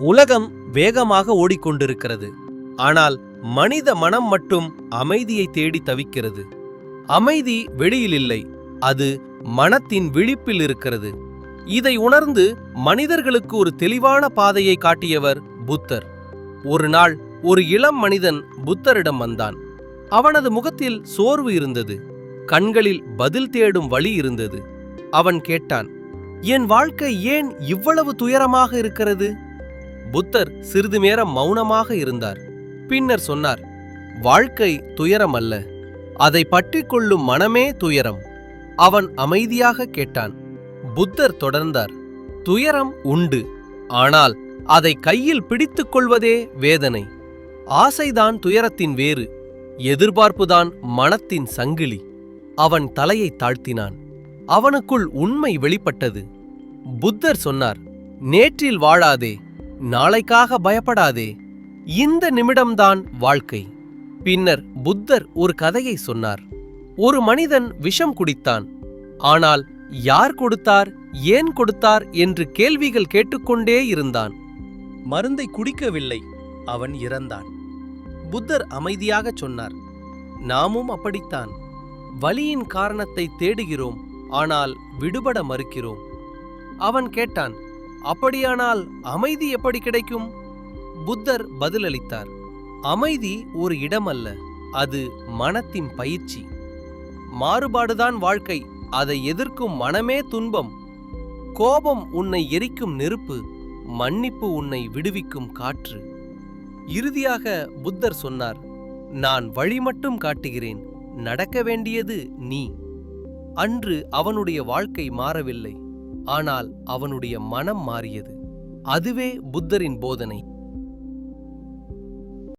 உலகம் வேகமாக ஓடிக்கொண்டிருக்கிறது. ஆனால் மனித மனம் மட்டும் அமைதியை தேடி தவிக்கிறது. அமைதி வெளியில் இல்லை அது மனத்தின் விழிப்பில் இருக்கிறது. இதை உணர்ந்து மனிதர்களுக்கு ஒரு தெளிவான பாதையை காட்டியவர் புத்தர். ஒரு நாள் ஒரு இளம் மனிதன் புத்தரிடம் வந்தான். அவனது முகத்தில் சோர்வு இருந்தது கண்களில் பதில் தேடும் வழி இருந்தது. அவன் கேட்டான் என் வாழ்க்கை ஏன் இவ்வளவு துயரமாக இருக்கிறது? புத்தர் சிறிது நேரம் மௌனமாக இருந்தார். பின்னர் சொன்னார் வாழ்க்கை துயரம் அல்ல அதை பற்றி கொள்ளும் மனமே துயரம். அவன் அமைதியாக கேட்டான். புத்தர் தொடர்ந்தார் துயரம் உண்டு. ஆனால் அதை கையில் பிடித்துக் கொள்வதே வேதனை. ஆசைதான் துயரத்தின் வேறு எதிர்பார்ப்புதான் மனத்தின் சங்கிலி. அவன் தலையை தாழ்த்தினான். அவனுக்குள் உண்மை வெளிப்பட்டது. புத்தர் சொன்னார் நேற்றில் வாழாதே. நாளைக்காக பயப்படாதே. இந்த நிமிடம்தான் வாழ்க்கை. பின்னர் புத்தர் ஒரு கதையை சொன்னார். ஒரு மனிதன் விஷம் குடித்தான். ஆனால் யார் கொடுத்தார் ஏன் கொடுத்தார் என்று கேள்விகள் கேட்டுக்கொண்டே இருந்தான். மருந்தை குடிக்கவில்லை அவன் இறந்தான். புத்தர் அமைதியாகச் சொன்னார் நாமும் அப்படித்தான். வலியின் காரணத்தை தேடுகிறோம் ஆனால் விடுபட மறுக்கிறோம். அவன் கேட்டான் அப்படியானால் அமைதி எப்படி கிடைக்கும்? புத்தர் பதிலளித்தார் அமைதி ஒரு இடமல்ல அது மனத்தின் பயிற்சி. மாறுபாடுதான் வாழ்க்கை அதை எதிர்க்கும் மனமே துன்பம். கோபம் உன்னை எரிக்கும் நெருப்பு மன்னிப்பு உன்னை விடுவிக்கும் காற்று. இறுதியாக புத்தர் சொன்னார் நான் வழி மட்டும் காட்டுகிறேன் நடக்க வேண்டியது நீ. அன்று அவனுடைய வாழ்க்கை மாறவில்லை. ஆனால் அவனுடைய மனம் மாறியது. அதுவே புத்தரின் போதனை.